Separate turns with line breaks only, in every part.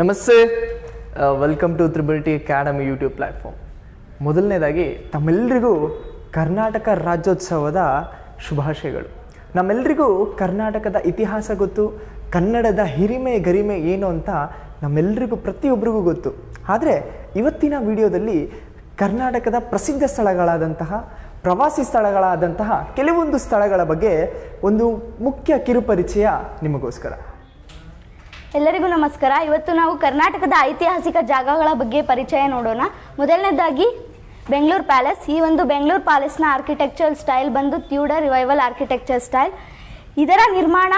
ನಮಸ್ತೆ. Welcome to triple T academy YouTube platform ಮೊದಲನೇದಾಗಿ ತಮ್ಮೆಲ್ಲರಿಗೂ ಕರ್ನಾಟಕ ರಾಜ್ಯೋತ್ಸವದ ಶುಭಾಶಯಗಳು. ನಮ್ಮೆಲ್ಲರಿಗೂ ಕರ್ನಾಟಕದ ಇತಿಹಾಸ ಗೊತ್ತು, ಕನ್ನಡದ ಹಿರಿಮೆ ಗರಿಮೆ ಏನು ಅಂತ ನಮ್ಮೆಲ್ಲರಿಗೂ ಪ್ರತಿಯೊಬ್ಬರಿಗೂ ಗೊತ್ತು. ಆದರೆ ಇವತ್ತಿನ ವಿಡಿಯೋದಲ್ಲಿ ಕರ್ನಾಟಕದ ಪ್ರಸಿದ್ಧ ಸ್ಥಳಗಳಾದಂತಹ, ಪ್ರವಾಸಿ ಸ್ಥಳಗಳಾದಂತಹ ಕೆಲವೊಂದು ಸ್ಥಳಗಳ ಬಗ್ಗೆ ಒಂದು ಮುಖ್ಯ ಕಿರುಪರಿಚಯ ನಿಮಗೋಸ್ಕರ.
ಎಲ್ಲರಿಗೂ ನಮಸ್ಕಾರ. ಇವತ್ತು ನಾವು ಕರ್ನಾಟಕದ ಐತಿಹಾಸಿಕ ಜಾಗಗಳ ಬಗ್ಗೆ ಪರಿಚಯ ನೋಡೋಣ. ಮೊದಲನೇದಾಗಿ ಬೆಂಗಳೂರು ಪ್ಯಾಲೇಸ್. ಈ ಒಂದು ಬೆಂಗಳೂರು ಪ್ಯಾಲೇಸ್ನ ಆರ್ಕಿಟೆಕ್ಚರ್ ಸ್ಟೈಲ್ ಬಂದು ತ್ಯೂಡರ್ ರಿವೈವಲ್ ಆರ್ಕಿಟೆಕ್ಚರ್ ಸ್ಟೈಲ್ ಇದರ ನಿರ್ಮಾಣ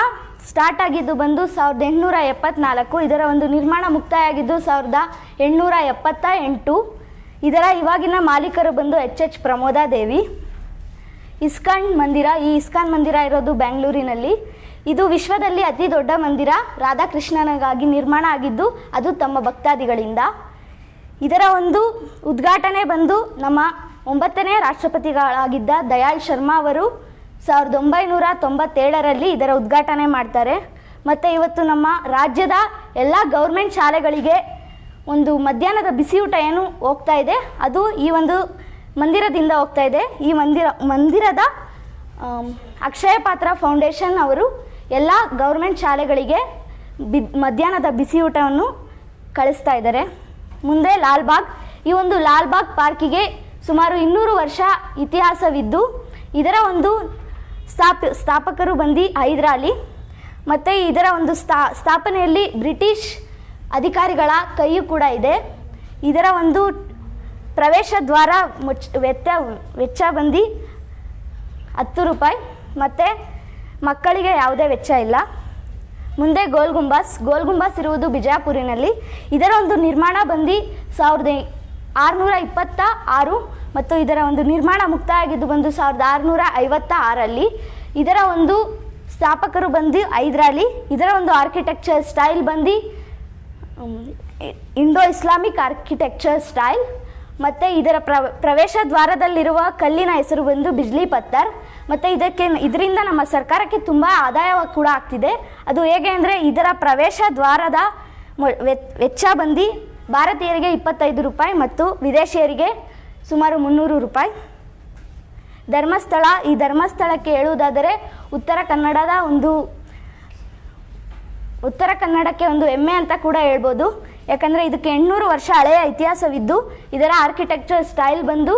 ಸ್ಟಾರ್ಟ್ ಆಗಿದ್ದು ಬಂದು ಸಾವಿರದ ಎಂಟುನೂರ ಎಪ್ಪತ್ನಾಲ್ಕು. ಇದರ ಒಂದು ನಿರ್ಮಾಣ ಮುಕ್ತಾಯ ಆಗಿದ್ದು ಸಾವಿರದ ಎಂಟುನೂರ ಎಪ್ಪತ್ತ ಎಂಟು. ಇದರ ಇವಾಗಿನ ಮಾಲೀಕರು ಬಂದು ಎಚ್ ಎಚ್ ಪ್ರಮೋದಾದೇವಿ. ಇಸ್ಕಾನ್ ಮಂದಿರ. ಈ ಇಸ್ಕಾನ್ ಮಂದಿರ ಇರೋದು ಬೆಂಗಳೂರಿನಲ್ಲಿ. ಇದು ವಿಶ್ವದಲ್ಲಿ ಅತಿ ದೊಡ್ಡ ಮಂದಿರ. ರಾಧಾಕೃಷ್ಣನಿಗಾಗಿ ನಿರ್ಮಾಣ ಆಗಿದ್ದು ಅದು ತಮ್ಮ ಭಕ್ತಾದಿಗಳಿಂದ. ಇದರ ಒಂದು ಉದ್ಘಾಟನೆ ಬಂದು ನಮ್ಮ ಒಂಬತ್ತನೇ ರಾಷ್ಟ್ರಪತಿಗಳಾಗಿದ್ದ ದಯಾಳ್ ಶರ್ಮಾ ಅವರು ಸಾವಿರದ ಒಂಬೈನೂರ ತೊಂಬತ್ತೇಳರಲ್ಲಿ ಇದರ ಉದ್ಘಾಟನೆ ಮಾಡ್ತಾರೆ. ಮತ್ತು ಇವತ್ತು ನಮ್ಮ ರಾಜ್ಯದ ಎಲ್ಲ ಗೌರ್ಮೆಂಟ್ ಶಾಲೆಗಳಿಗೆ ಒಂದು ಮಧ್ಯಾಹ್ನದ ಬಿಸಿಯೂಟ ಏನು ಹೋಗ್ತಾ ಇದೆ, ಅದು ಈ ಒಂದು ಮಂದಿರದಿಂದ ಹೋಗ್ತಾ ಇದೆ. ಈ ಮಂದಿರ, ಮಂದಿರದ ಅಕ್ಷಯ ಪಾತ್ರ ಫೌಂಡೇಶನ್ ಅವರು ಎಲ್ಲ ಗೌರ್ಮೆಂಟ್ ಶಾಲೆಗಳಿಗೆ ಬಿ, ಮಧ್ಯಾಹ್ನದ ಬಿಸಿಯೂಟವನ್ನು ಕಳಿಸ್ತಾ ಇದ್ದಾರೆ. ಮುಂದೆ ಲಾಲ್ಬಾಗ್, ಈ ಒಂದು ಲಾಲ್ಬಾಗ್ ಪಾರ್ಕಿಗೆ ಸುಮಾರು ಇನ್ನೂರು ವರ್ಷ ಇತಿಹಾಸವಿದ್ದು, ಇದರ ಒಂದು ಸ್ಥಾಪ, ಸ್ಥಾಪಕರು ಬಂದು ಹೈದರಾಲಿ. ಮತ್ತು ಇದರ ಒಂದು ಸ್ಥಾ, ಸ್ಥಾಪನೆಯಲ್ಲಿ ಬ್ರಿಟಿಷ್ ಅಧಿಕಾರಿಗಳ ಕೈಯೂ ಕೂಡ ಇದೆ. ಇದರ ಒಂದು ಪ್ರವೇಶ ದ್ವಾರ ಮುಚ್ ವೆಚ್ಚ ವೆಚ್ಚ ಬಂದು ಹತ್ತು ರೂಪಾಯಿ. ಮತ್ತು ಮಕ್ಕಳಿಗೆ ಯಾವುದೇ ವೆಚ್ಚ ಇಲ್ಲ. ಮುಂದೆ ಗೋಲ್ ಗುಂಬಾಸ್. ಗೋಲ್ ಗುಂಬಾಸ್ ಇರುವುದು ಬಿಜಾಪುರಿನಲ್ಲಿ. ಇದರ ಒಂದು ನಿರ್ಮಾಣ ಬಂದು ಸಾವಿರದ ಆರುನೂರ ಇಪ್ಪತ್ತ ಆರು ಮತ್ತು ಇದರ ಒಂದು ನಿರ್ಮಾಣ ಮುಕ್ತಾಯಾಗಿದ್ದು ಬಂದು ಸಾವಿರದ ಆರುನೂರ ಐವತ್ತ ಆರಲ್ಲಿ. ಇದರ ಒಂದು ಸ್ಥಾಪಕರು ಬಂದು ಐದರಲ್ಲಿ ಇದರ ಒಂದು ಆರ್ಕಿಟೆಕ್ಚರ್ ಸ್ಟೈಲ್ ಬಂದು ಇಂಡೋ ಇಸ್ಲಾಮಿಕ್ ಆರ್ಕಿಟೆಕ್ಚರ್ ಸ್ಟೈಲ್ ಮತ್ತು ಇದರ ಪ್ರ ಪ್ರವೇಶ ದ್ವಾರದಲ್ಲಿರುವ ಕಲ್ಲಿನ ಹೆಸರು ಬಂದು ಬಿಜ್ಲಿ ಪತ್ತರ್. ಮತ್ತು ಇದಕ್ಕೆ, ಇದರಿಂದ ನಮ್ಮ ಸರ್ಕಾರಕ್ಕೆ ತುಂಬ ಆದಾಯ ಕೂಡ ಆಗ್ತಿದೆ. ಅದು ಹೇಗೆ ಅಂದರೆ ಇದರ ಪ್ರವೇಶ ದ್ವಾರದ ವೆಚ್ಚ ಬಂದು ಭಾರತೀಯರಿಗೆ ಇಪ್ಪತ್ತೈದು ರೂಪಾಯಿ ಮತ್ತು ವಿದೇಶಿಯರಿಗೆ ಸುಮಾರು ಮುನ್ನೂರು ರೂಪಾಯಿ. ಧರ್ಮಸ್ಥಳ, ಈ ಧರ್ಮಸ್ಥಳಕ್ಕೆ ಹೇಳುವುದಾದರೆ ಉತ್ತರ ಕನ್ನಡದ ಒಂದು, ಉತ್ತರ ಕನ್ನಡಕ್ಕೆ ಒಂದು ಹೆಮ್ಮೆ ಅಂತ ಕೂಡ ಹೇಳ್ಬೋದು. ಯಾಕಂದರೆ ಇದಕ್ಕೆ ಎಂಟುನೂರು ವರ್ಷ ಹಳೆಯ ಇತಿಹಾಸವಿದ್ದು, ಇದರ ಆರ್ಕಿಟೆಕ್ಚರ್ ಸ್ಟೈಲ್ ಬಂದು,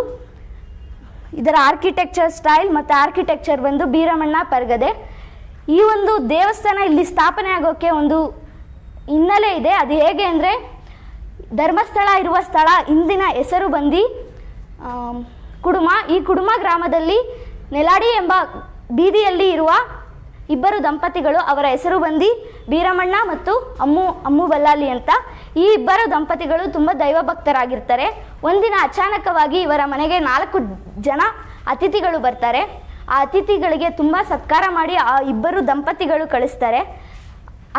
ಇದರ ಆರ್ಕಿಟೆಕ್ಚರ್ ಸ್ಟೈಲ್ ಮತ್ತು ಆರ್ಕಿಟೆಕ್ಚರ್ ಬಂದು ಬೀರಮಣ್ಣ ಪರ್ಗದೆ. ಈ ಒಂದು ದೇವಸ್ಥಾನ ಇಲ್ಲಿ ಸ್ಥಾಪನೆ ಆಗೋಕ್ಕೆ ಒಂದು ಹಿನ್ನೆಲೆ ಇದೆ. ಅದು ಹೇಗೆ ಅಂದರೆ, ಧರ್ಮಸ್ಥಳ ಇರುವ ಸ್ಥಳ ಇಂದಿನ ಹೆಸರು ಬಂದು ಕುಡುಮ. ಈ ಕುಡುಮ ಗ್ರಾಮದಲ್ಲಿ ನೆಲಾಡಿ ಎಂಬ ಬೀದಿಯಲ್ಲಿ ಇರುವ ಇಬ್ಬರು ದಂಪತಿಗಳು ಅವರ ಹೆಸರು ಬಂದು ಬೀರಮಣ್ಣ ಮತ್ತು ಅಮ್ಮು ಅಮ್ಮು ಬಲ್ಲಾಲಿ ಅಂತ. ಈ ಇಬ್ಬರು ದಂಪತಿಗಳು ತುಂಬ ದೈವಭಕ್ತರಾಗಿರ್ತಾರೆ. ಒಂದಿನ ಅಚಾನಕವಾಗಿ ಇವರ ಮನೆಗೆ ನಾಲ್ಕು ಜನ ಅತಿಥಿಗಳು ಬರ್ತಾರೆ. ಆ ಅತಿಥಿಗಳಿಗೆ ತುಂಬ ಸತ್ಕಾರ ಮಾಡಿ ಆ ಇಬ್ಬರು ದಂಪತಿಗಳು ಕಳಿಸ್ತಾರೆ.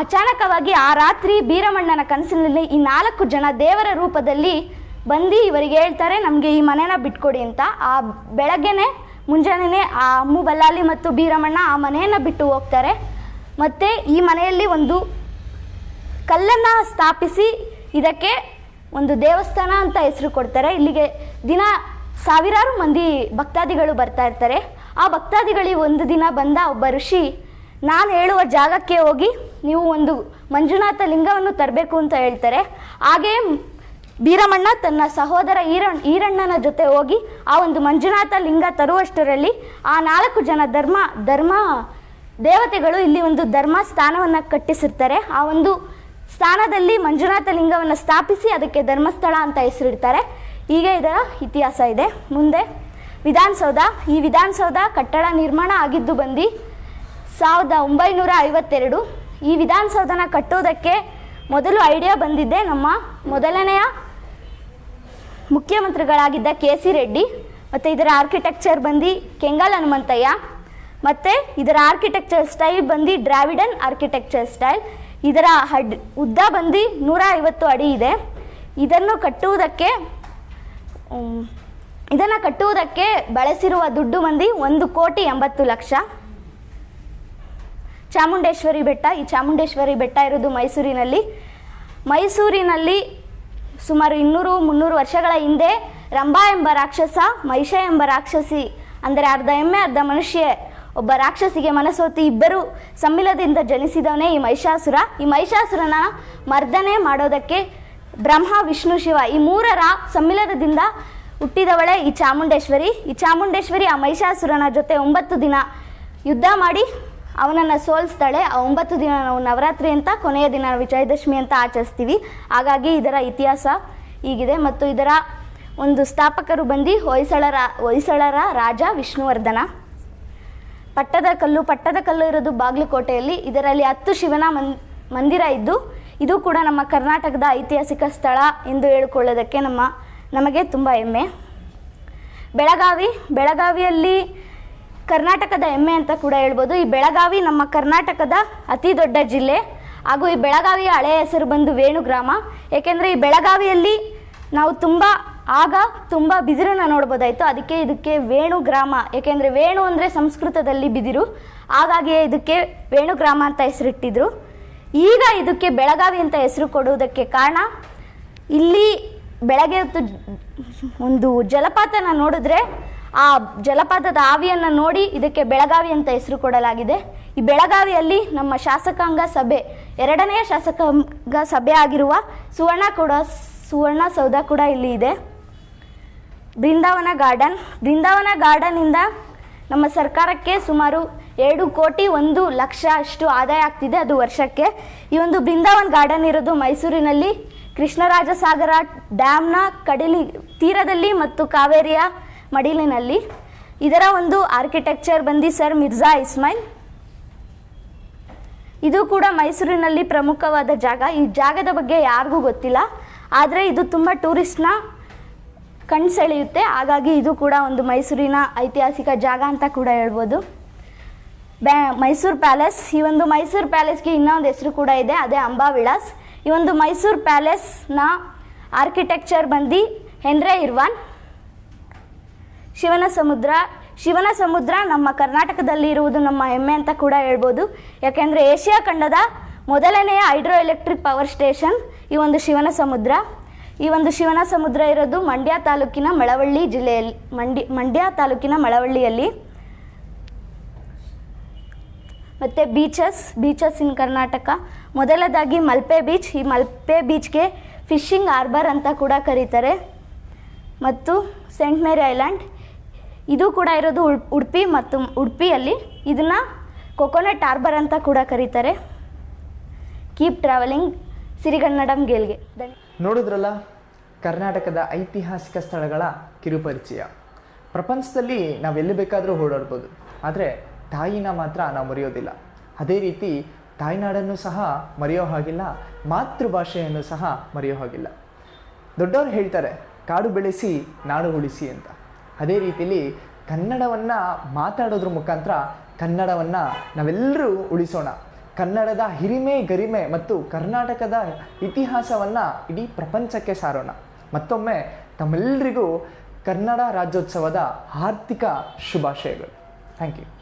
ಅಚಾನಕವಾಗಿ ಆ ರಾತ್ರಿ ಬೀರಮಣ್ಣನ ಕನಸಿನಲ್ಲಿ ಈ ನಾಲ್ಕು ಜನ ದೇವರ ರೂಪದಲ್ಲಿ ಬಂದು ಇವರಿಗೆ ಹೇಳ್ತಾರೆ, ನಮಗೆ ಈ ಮನೆನ ಬಿಟ್ಕೊಡಿ ಅಂತ. ಆ ಬೆಳಗ್ಗೆನೆ ಮುಂಜಾನೆ ಆ ಅಮ್ಮು ಬಲ್ಲಾಲಿ ಮತ್ತು ಬೀರಮಣ್ಣ ಆ ಮನೆಯನ್ನು ಬಿಟ್ಟು ಹೋಗ್ತಾರೆ. ಮತ್ತು ಈ ಮನೆಯಲ್ಲಿ ಒಂದು ಕಲ್ಲನ್ನು ಸ್ಥಾಪಿಸಿ ಇದಕ್ಕೆ ಒಂದು ದೇವಸ್ಥಾನ ಅಂತ ಹೆಸರು ಕೊಡ್ತಾರೆ. ಇಲ್ಲಿಗೆ ದಿನ ಸಾವಿರಾರು ಮಂದಿ ಭಕ್ತಾದಿಗಳು ಬರ್ತಾ ಇರ್ತಾರೆ. ಆ ಭಕ್ತಾದಿಗಳಿಗೆ ಒಂದು ದಿನ ಬಂದ ಒಬ್ಬ ಋಷಿ, ನಾನು ಹೇಳುವ ಜಾಗಕ್ಕೆ ಹೋಗಿ ನೀವು ಒಂದು ಮಂಜುನಾಥ ಲಿಂಗವನ್ನು ತರಬೇಕು ಅಂತ ಹೇಳ್ತಾರೆ. ಹಾಗೇ ಬೀರಮಣ್ಣ ತನ್ನ ಸಹೋದರ ಈರಣ್ಣ, ಈರಣ್ಣನ ಜೊತೆ ಹೋಗಿ ಆ ಒಂದು ಮಂಜುನಾಥ ಲಿಂಗ ತರುವಷ್ಟರಲ್ಲಿ ಆ ನಾಲ್ಕು ಜನ ಧರ್ಮ ಧರ್ಮ ದೇವತೆಗಳು ಇಲ್ಲಿ ಒಂದು ಧರ್ಮ ಸ್ಥಾನವನ್ನು ಕಟ್ಟಿಸಿರ್ತಾರೆ. ಆ ಒಂದು ಸ್ಥಾನದಲ್ಲಿ ಮಂಜುನಾಥ ಲಿಂಗವನ್ನು ಸ್ಥಾಪಿಸಿ ಅದಕ್ಕೆ ಧರ್ಮಸ್ಥಳ ಅಂತ ಹೆಸರಿಡ್ತಾರೆ. ಹೀಗೆ ಇದರ ಇತಿಹಾಸ ಇದೆ. ಮುಂದೆ ವಿಧಾನಸೌಧ. ಈ ವಿಧಾನಸೌಧ ಕಟ್ಟಡ ನಿರ್ಮಾಣ ಆಗಿದ್ದು ಬಂದು ಸಾವಿರದ ಒಂಬೈನೂರ ಐವತ್ತೆರಡು. ಈ ವಿಧಾನಸೌಧನ ಕಟ್ಟೋದಕ್ಕೆ ಮೊದಲು ಐಡಿಯಾ ಬಂದಿದ್ದೆ ನಮ್ಮ ಮೊದಲನೆಯ ಮುಖ್ಯಮಂತ್ರಿಗಳಾಗಿದ್ದ ಕೆ ಸಿ ರೆಡ್ಡಿ ಮತ್ತು ಇದರ ಆರ್ಕಿಟೆಕ್ಚರ್ ಬಂದು ಕೆಂಗಲ್ ಹನುಮಂತಯ್ಯ ಮತ್ತು ಇದರ ಆರ್ಕಿಟೆಕ್ಚರ್ ಸ್ಟೈಲ್ ಬಂದು ಡ್ರಾವಿಡನ್ ಆರ್ಕಿಟೆಕ್ಚರ್ ಸ್ಟೈಲ್ ಇದರ ಹಡ್, ಉದ್ದ ಬಂದು ನೂರ ಐವತ್ತು ಅಡಿ ಇದೆ. ಇದನ್ನು ಕಟ್ಟುವುದಕ್ಕೆ ಇದನ್ನು ಕಟ್ಟುವುದಕ್ಕೆ ಬಳಸಿರುವ ದುಡ್ಡು ಮಂದಿ ಒಂದು ಕೋಟಿ ಎಂಬತ್ತು ಲಕ್ಷ. ಚಾಮುಂಡೇಶ್ವರಿ ಬೆಟ್ಟ, ಈ ಚಾಮುಂಡೇಶ್ವರಿ ಬೆಟ್ಟ ಇರೋದು ಮೈಸೂರಿನಲ್ಲಿ. ಮೈಸೂರಿನಲ್ಲಿ ಸುಮಾರು ಇನ್ನೂರು ಮುನ್ನೂರು ವರ್ಷಗಳ ಹಿಂದೆ ರಂಭಾ ಎಂಬ ರಾಕ್ಷಸ, ಮಹಿಷ ಎಂಬ ರಾಕ್ಷಸಿ, ಅಂದರೆ ಅರ್ಧ ಎಮ್ಮೆ, ಅರ್ಧ ಮನುಷ್ಯ ಒಬ್ಬ ರಾಕ್ಷಸಿಗೆ ಮನಸೋತಿ ಇಬ್ಬರು ಸಮ್ಮಿಲದಿಂದ ಜನಿಸಿದವನೇ ಈ ಮಹಿಷಾಸುರ. ಈ ಮಹಿಷಾಸುರನ ಮರ್ದನೆ ಮಾಡೋದಕ್ಕೆ ಬ್ರಹ್ಮ, ವಿಷ್ಣು, ಶಿವ ಈ ಮೂರರ ಸಮ್ಮಿಲನದಿಂದ ಹುಟ್ಟಿದವಳೇ ಈ ಚಾಮುಂಡೇಶ್ವರಿ. ಈ ಚಾಮುಂಡೇಶ್ವರಿ ಆ ಮಹಿಷಾಸುರನ ಜೊತೆ ಒಂಬತ್ತು ದಿನ ಯುದ್ಧ ಮಾಡಿ ಅವನನ್ನು ಸೋಲಿಸ್ತಾಳೆ ಒಂಬತ್ತು ದಿನ ನಾವು ನವರಾತ್ರಿ ಅಂತ, ಕೊನೆಯ ದಿನ ವಿಜಯದಶಮಿ ಅಂತ ಆಚರಿಸ್ತೀವಿ. ಹಾಗಾಗಿ ಇದರ ಇತಿಹಾಸ ಹೀಗಿದೆ. ಮತ್ತು ಇದರ ಒಂದು ಸ್ಥಾಪಕರು ಬಂದು ಹೊಯ್ಸಳರ ಹೊಯ್ಸಳರ ರಾಜ ವಿಷ್ಣುವರ್ಧನ. ಪಟ್ಟದ ಕಲ್ಲು ಪಟ್ಟದ ಕಲ್ಲು ಇರೋದು ಬಾಗಲಕೋಟೆಯಲ್ಲಿ. ಇದರಲ್ಲಿ ಹತ್ತು ಶಿವನ ಮನ್ ಮಂದಿರ ಇದ್ದು, ಇದು ಕೂಡ ನಮ್ಮ ಕರ್ನಾಟಕದ ಐತಿಹಾಸಿಕ ಸ್ಥಳ ಎಂದು ಹೇಳಿಕೊಳ್ಳೋದಕ್ಕೆ ನಮ್ಮ, ನಮಗೆ ತುಂಬ ಹೆಮ್ಮೆ. ಬೆಳಗಾವಿ, ಬೆಳಗಾವಿಯಲ್ಲಿ ಕರ್ನಾಟಕದ ಹೆಮ್ಮೆ ಅಂತ ಕೂಡ ಹೇಳ್ಬೋದು. ಈ ಬೆಳಗಾವಿ ನಮ್ಮ ಕರ್ನಾಟಕದ ಅತಿ ದೊಡ್ಡ ಜಿಲ್ಲೆ. ಹಾಗೂ ಈ ಬೆಳಗಾವಿಯ ಹಳೆಯ ಹೆಸರು ಬಂದು ವೇಣು ಗ್ರಾಮ ಏಕೆಂದರೆ ಈ ಬೆಳಗಾವಿಯಲ್ಲಿ ನಾವು ತುಂಬ ಆಗ ತುಂಬ ಬಿದಿರನ್ನು ನೋಡ್ಬೋದಾಯಿತು. ಅದಕ್ಕೆ ಇದಕ್ಕೆ ವೇಣು ಗ್ರಾಮ ಏಕೆಂದರೆ ವೇಣು ಅಂದರೆ ಸಂಸ್ಕೃತದಲ್ಲಿ ಬಿದಿರು. ಹಾಗಾಗಿಯೇ ಇದಕ್ಕೆ ವೇಣು ಗ್ರಾಮ ಅಂತ ಹೆಸರಿಟ್ಟಿದ್ರು. ಈಗ ಇದಕ್ಕೆ ಬೆಳಗಾವಿ ಅಂತ ಹೆಸರು ಕೊಡುವುದಕ್ಕೆ ಕಾರಣ, ಇಲ್ಲಿ ಬೆಳಗ್ಗೆ ಹೊತ್ತು ಒಂದು ಜಲಪಾತನ ನೋಡಿದ್ರೆ ಆ ಜಲಪಾತದ ಆವಿಯನ್ನು ನೋಡಿ ಇದಕ್ಕೆ ಬೆಳಗಾವಿ ಅಂತ ಹೆಸರು ಕೊಡಲಾಗಿದೆ. ಈ ಬೆಳಗಾವಿಯಲ್ಲಿ ನಮ್ಮ ಶಾಸಕಾಂಗ ಸಭೆ ಎರಡನೆಯ ಶಾಸಕಾಂಗ ಸಭೆ ಆಗಿರುವ ಸುವರ್ಣ ಕೂಡ, ಸುವರ್ಣ ಸೌಧ ಕೂಡ ಇಲ್ಲಿ ಇದೆ. ಬೃಂದಾವನ ಗಾರ್ಡನ್, ಬೃಂದಾವನ ಗಾರ್ಡನಿಂದ ನಮ್ಮ ಸರ್ಕಾರಕ್ಕೆ ಸುಮಾರು ಎರಡು ಕೋಟಿ ಒಂದು ಲಕ್ಷ ಅಷ್ಟು ಆದಾಯ ಆಗ್ತಿದೆ ಅದು ವರ್ಷಕ್ಕೆ. ಈ ಒಂದು ಬೃಂದಾವನ್ ಗಾರ್ಡನ್ ಇರೋದು ಮೈಸೂರಿನಲ್ಲಿ ಕೃಷ್ಣರಾಜಸಾಗರ ಡ್ಯಾಮ್ನ ಕಡಲಿ ತೀರದಲ್ಲಿ ಮತ್ತು ಕಾವೇರಿಯ ಮಡಿಲಿನಲ್ಲಿ. ಇದರ ಒಂದು ಆರ್ಕಿಟೆಕ್ಚರ್ ಬಂದು ಸರ್ ಮಿರ್ಜಾ ಇಸ್ಮಾಯಿಲ್. ಇದು ಕೂಡ ಮೈಸೂರಿನಲ್ಲಿ ಪ್ರಮುಖವಾದ ಜಾಗ. ಈ ಜಾಗದ ಬಗ್ಗೆ ಯಾರಿಗೂ ಗೊತ್ತಿಲ್ಲ. ಆದರೆ ಇದು ತುಂಬ ಟೂರಿಸ್ಟ್ನ ಕಣ್ ಸೆಳೆಯುತ್ತೆ. ಹಾಗಾಗಿ ಇದು ಕೂಡ ಒಂದು ಮೈಸೂರಿನ ಐತಿಹಾಸಿಕ ಜಾಗ ಅಂತ ಕೂಡ ಹೇಳ್ಬೋದು. ಬ್ಯಾ, ಮೈಸೂರು ಪ್ಯಾಲೇಸ್. ಈ ಒಂದು ಮೈಸೂರು ಪ್ಯಾಲೇಸ್ಗೆ ಇನ್ನೊಂದು ಹೆಸರು ಕೂಡ ಇದೆ. ಅದೇ ಅಂಬಾ ವಿಳಾಸ್. ಈ ಒಂದು ಮೈಸೂರು ಪ್ಯಾಲೇಸ್ನ ಆರ್ಕಿಟೆಕ್ಚರ್ ಬಂದು ಹೆನ್ರೆ ಇರ್ವಾನ್. ಶಿವನ ಸಮುದ್ರ ಶಿವನ ಸಮುದ್ರ ನಮ್ಮ ಕರ್ನಾಟಕದಲ್ಲಿ ಇರುವುದು ನಮ್ಮ ಹೆಮ್ಮೆ ಅಂತ ಕೂಡ ಹೇಳ್ಬೋದು. ಯಾಕೆಂದರೆ ಏಷ್ಯಾ ಖಂಡದ ಮೊದಲನೆಯ ಹೈಡ್ರೋ ಎಲೆಕ್ಟ್ರಿಕ್ ಪವರ್ ಸ್ಟೇಷನ್ ಈ ಒಂದು ಶಿವನ ಸಮುದ್ರ. ಈ ಒಂದು ಶಿವನ ಸಮುದ್ರ ಇರೋದು ಮಂಡ್ಯ ತಾಲೂಕಿನ ಮಳವಳ್ಳಿ ಜಿಲ್ಲೆಯಲ್ಲಿ, ಮಂಡ್ಯ ಮಂಡ್ಯ ತಾಲೂಕಿನ ಮಳವಳ್ಳಿಯಲ್ಲಿ. ಮತ್ತು ಬೀಚಸ್ ಬೀಚಸ್ ಇನ್ ಕರ್ನಾಟಕ. ಮೊದಲದಾಗಿ ಮಲ್ಪೆ ಬೀಚ್, ಈ ಮಲ್ಪೆ ಬೀಚ್ಗೆ ಫಿಶಿಂಗ್ ಹಾರ್ಬರ್ ಅಂತ ಕೂಡ ಕರೀತಾರೆ. ಮತ್ತು ಸೆಂಟ್ ಮೇರಿ ಐಲ್ಯಾಂಡ್ ಇದು ಕೂಡ ಇರೋದು ಉಡ್- ಉಡುಪಿ ಮತ್ತು ಉಡುಪಿಯಲ್ಲಿ ಇದನ್ನು ಕೊಕೊನಟ್ ಆರ್ಬರ್ ಅಂತ ಕೂಡ ಕರೀತಾರೆ. ಕೀಪ್ ಟ್ರಾವೆಲಿಂಗ್ ಸಿರಿಗನ್ನಡಂ ಗೇಲ್ಗೆ.
ನೋಡಿದ್ರಲ್ಲ, ಕರ್ನಾಟಕದ ಐತಿಹಾಸಿಕ ಸ್ಥಳಗಳ ಕಿರುಪರಿಚಯ. ಪ್ರಪಂಚದಲ್ಲಿ ನಾವೆಲ್ಲಿ ಬೇಕಾದರೂ ಓಡಾಡ್ಬೋದು. ಆದರೆ ತಾಯಿನ ಮಾತ್ರ ನಾವು ಮರೆಯೋದಿಲ್ಲ. ಅದೇ ರೀತಿ ತಾಯ್ನಾಡನ್ನು ಸಹ ಮರೆಯೋ ಹಾಗಿಲ್ಲ, ಮಾತೃಭಾಷೆಯನ್ನು ಸಹ ಮರೆಯೋ ಹಾಗಿಲ್ಲ. ದೊಡ್ಡವರು ಹೇಳ್ತಾರೆ, ಕಾಡು ಬೆಳೆಸಿ, ನಾಡು ಉಳಿಸಿ ಅಂತ. ಅದೇ ರೀತಿಯಲ್ಲಿ ಕನ್ನಡವನ್ನು ಮಾತಾಡೋದ್ರ ಮುಖಾಂತರ ಕನ್ನಡವನ್ನು ನಾವೆಲ್ಲರೂ ಉಳಿಸೋಣ. ಕನ್ನಡದ ಹಿರಿಮೆ, ಗರಿಮೆ ಮತ್ತು ಕರ್ನಾಟಕದ ಇತಿಹಾಸವನ್ನು ಇಡೀ ಪ್ರಪಂಚಕ್ಕೆ ಸಾರೋಣ. ಮತ್ತೊಮ್ಮೆ ತಮ್ಮೆಲ್ಲರಿಗೂ ಕನ್ನಡ ರಾಜ್ಯೋತ್ಸವದ ಆರ್ಥಿಕ ಶುಭಾಶಯಗಳು. Thank you